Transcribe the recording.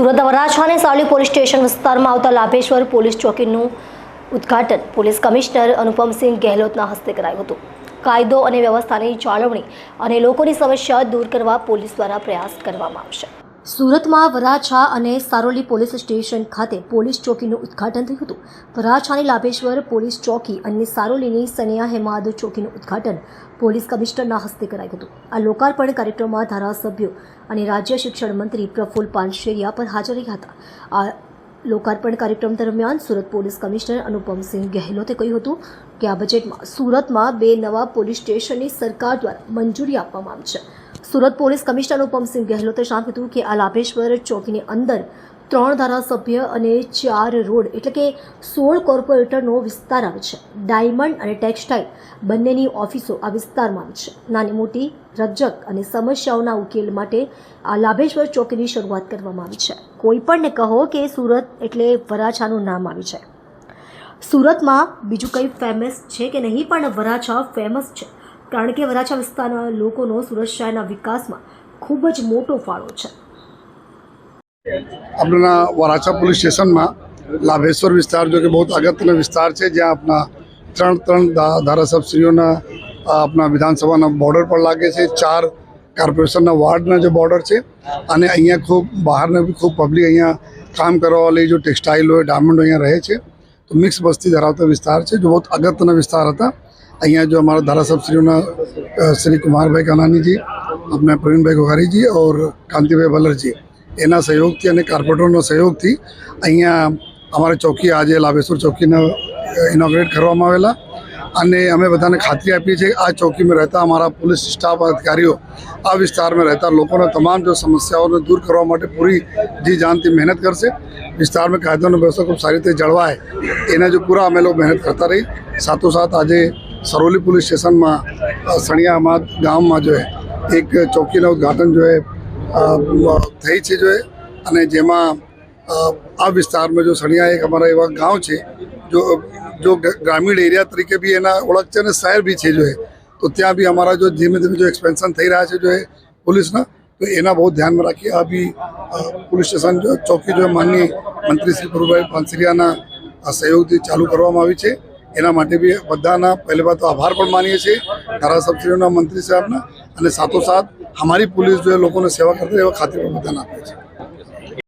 સુરત વરાછા અને Savli police station વિસ્તારમાં આવતા લાભેશ્વર પોલીસ ચોકીનું ઉદ્ઘાટન. પોલીસ કમિશનર અનુપમસિંહ ગેહલોતના હસ્તે કરાયું હતું. કાયદો અને વ્યવસ્થાની જાળવણી અને લોકોની સમસ્યા દૂર કરવા પોલીસ દ્વારા પ્રયાસ કરવામાં આવશે. સુરતમાં વરાછા અને સારોલી પોલીસ સ્ટેશન ખાતે પોલીસ ચોકીનું ઉદ્ઘાટન થયું હતું. વરાછાની લાભેશ્વર પોલીસ ચોકી અને સારોલીની સનિયા હેમાદ ચોકીનું ઉદ્ઘાટન પોલીસ કમિશનરના હસ્તે કરાયું હતું. આ લોકાર્પણ કાર્યક્રમમાં ધારાસભ્યો અને રાજ્ય શિક્ષણ મંત્રી પ્રફુલ પાનશેરિયા પર હાજર રહ્યા હતા. આ લોકાર્પણ કાર્યક્રમ દરમિયાન સુરત પોલીસ કમિશનર અનુપમસિંહ ગેહલોતે કહ્યું હતું કે આ બજેટમાં સુરતમાં બે નવા પોલીસ સ્ટેશનની સરકાર દ્વારા મંજૂરી આપવામાં આવી છે. સુરત પોલીસ કમિશનર ઉપમસિંહ ગેહલોતે જણાવ્યું હતું કે આ લાભેશ્વર ચોકીની અંદર ત્રણ ધારાસભ્ય અને ચાર રોડ એટલે કે સોળ કોર્પોરેટરનો વિસ્તાર આવે છે. ડાયમંડ અને ટેક્સટાઇલ બંનેની ઓફિસો આ વિસ્તારમાં આવે છે. નાની મોટી રજક અને સમસ્યાઓના ઉકેલ માટે આ લાભેશ્વર ચોકીની શરૂઆત કરવામાં આવી છે. કોઈ પણને કહો કે સુરત એટલે વરાછાનું નામ આવી છે. સુરતમાં બીજું કંઈ ફેમસ છે કે નહીં? પણ વરાછા ફેમસ છે. કારણ કે વરાછા વિસ્તારના લોકોનો સુરત વિકાસમાં ખૂબ જ મોટો ફાળો છે. આપણા વરાછા પોલીસ સ્ટેશનમાં લાભેશ્વર વિસ્તાર, જો કે બહુ અગત્યનો વિસ્તાર છે, જ્યાં આપણા ત્રણ ત્રણ ધારાસભ્યશ્રીઓના આપણા વિધાનસભાના બોર્ડર પર લાગે છે. ચાર કોર્પોરેશનના વોર્ડના જે બોર્ડર છે, અને અહીંયા ખૂબ, બહારના બી ખૂબ પબ્લિક અહીંયા કામ કરવાવાળી જો ટેક્સટાઇલ હોય ડાયમંડ અહીંયા રહે છે. તો મિક્સ વસ્તી ધરાવતો વિસ્તાર છે, જો બહુ અગત્યના વિસ્તાર હતા અહીંયા जो हमारा ધારાસભ્યશ્રીઓના શ્રી કુમારભાઈ કાનાનીજી આપણે પ્રવીણભાઈ ગોગારીજી ઓર કાંતિભાઈ વલરજી એના સહયોગથી અને કાર્પોરેટરના સહયોગથી અહીંયા અમારી ચોકી, આજે લાભેશ્વર ચોકીને ઇનોગ્રેટ કરવામાં આવેલા. અને અમે બધાને ખાતરી આપીએ છીએ, આ ચોકીમાં રહેતા અમારા પોલીસ સ્ટાફ અધિકારીઓ, આ વિસ્તારમાં રહેતા લોકોને તમામ જો સમસ્યાઓને દૂર કરવા માટે પૂરી જી જાનથી મહેનત કરશે. વિસ્તારમાં કાયદો વ્યવસ્થા ખૂબ સારી રીતે જળવાય. એના જો પૂરા અમે લોકો મહેનત કરતા રહી. સાથોસાથ આજે સરોલી પોલીસ સ્ટેશનમાં સણિયામાં ગામમાં જો એક ચોકીનું ઉદ્ઘાટન જો થઈ છે જો અને જેમાં આ વિસ્તારમાં જો સણિયા એક અમારા એવા ગાંવ છે, જો જો ગ્રામીણ એરિયા તરીકે બી એના ઓળખ છે અને શહેર બી છે જો તો ત્યાં બી અમારા જો ધીમે ધીમે જો એક્સપેન્શન થઈ રહ્યા છે જો પોલીસના, તો એના બહુ ધ્યાનમાં રાખી આ બી પોલીસ સ્ટેશન ચોકી જો માનની મંત્રી શ્રી પ્રભુભાઈ પાનસરિયાના સહયોગથી ચાલુ કરવામાં આવી છે. એના માટે બી બધાના પહેલી તો આભાર પણ માનીએ છીએ. ધારાસભ્યોના મંત્રી સાહેબના અને સાથોસાથ અમારી પોલીસ જો લોકોને સેવા કરતી એવા ખાતરી પણ બધાને આપીએ છીએ.